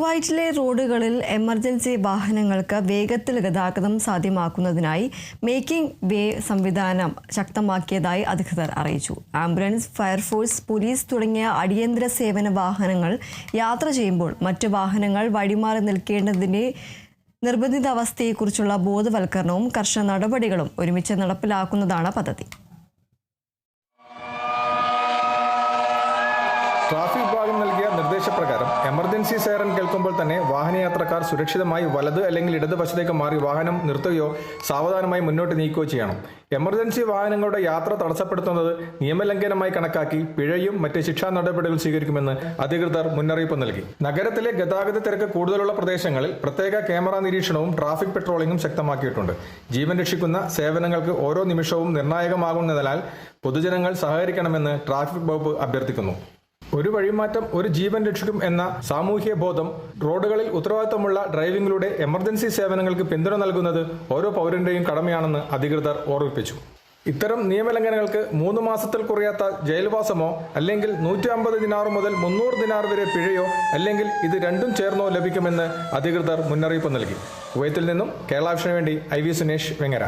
കുവൈറ്റിലെ റോഡുകളിൽ എമർജൻസി വാഹനങ്ങൾക്ക് വേഗത്തിൽ ഗതാഗതം സാധ്യമാക്കുന്നതിനായി മേക്കിംഗ് വേ സംവിധാനം ശക്തമാക്കിയതായി അധികൃതർ അറിയിച്ചു. ആംബുലൻസ് ഫയർഫോഴ്സ് പോലീസ് തുടങ്ങിയ അടിയന്തര സേവന വാഹനങ്ങൾ യാത്ര ചെയ്യുമ്പോൾ മറ്റ് വാഹനങ്ങൾ വഴിമാറി നിൽക്കേണ്ടതിന്റെ നിർബന്ധിത അവസ്ഥയെക്കുറിച്ചുള്ള ബോധവൽക്കരണവും കർശന നടപടികളും ഒരുമിച്ച് നടപ്പിലാക്കുന്നതാണ് പദ്ധതി. നിർദ്ദേശപ്രകാരം എമർജൻസി സൈറൻ കേൾക്കുമ്പോൾ തന്നെ വാഹനയാത്രക്കാർ സുരക്ഷിതമായി വലത് അല്ലെങ്കിൽ ഇടതുവശത്തേക്ക് മാറി വാഹനം നിർത്തുകയോ സാവധാനമായി മുന്നോട്ട് നീക്കുകയോ ചെയ്യണം. എമർജൻസി വാഹനങ്ങളുടെ യാത്ര തടസ്സപ്പെടുത്തുന്നത് നിയമലംഘനമായി കണക്കാക്കി പിഴയും മറ്റ് ശിക്ഷാ നടപടികൾ സ്വീകരിക്കുമെന്ന് അധികൃതർ മുന്നറിയിപ്പ് നൽകി. നഗരത്തിലെ ഗതാഗത തിരക്ക് കൂടുതലുള്ള പ്രദേശങ്ങളിൽ പ്രത്യേക ക്യാമറ നിരീക്ഷണവും ട്രാഫിക് പെട്രോളിംഗും ശക്തമാക്കിയിട്ടുണ്ട്. ജീവൻ രക്ഷിക്കുന്ന സേവനങ്ങൾക്ക് ഓരോ നിമിഷവും നിർണായകമാകുന്നതിനാൽ പൊതുജനങ്ങൾ സഹകരിക്കണമെന്ന് ട്രാഫിക് വകുപ്പ് അഭ്യർത്ഥിക്കുന്നു. ഒരു വഴിമാറ്റം ഒരു ജീവൻ രക്ഷിക്കും എന്ന സാമൂഹ്യ ബോധം റോഡുകളിൽ ഉത്തരവാദിത്തമുള്ള ഡ്രൈവിംഗിലൂടെ എമർജൻസി സേവനങ്ങൾക്ക് പിന്തുണ നൽകുന്നത് ഓരോ പൗരന്റെയും കടമയാണെന്ന് അധികൃതർ ഓർമ്മിപ്പിച്ചു. ഇത്തരം നിയമലംഘനങ്ങൾക്ക് മൂന്ന് മാസത്തിൽ കുറയാത്ത ജയിൽവാസമോ അല്ലെങ്കിൽ നൂറ്റി അമ്പത് ദിനാർ മുതൽ മുന്നൂറ് ദിനാർ വരെ പിഴയോ അല്ലെങ്കിൽ ഇത് രണ്ടും ചേർന്നോ ലഭിക്കുമെന്ന് അധികൃതർ മുന്നറിയിപ്പ് നൽകി. കുവൈത്തിൽ നിന്നും കേരളാവിഷന് വേണ്ടി ഐ വി സുനേഷ് വെങ്ങര.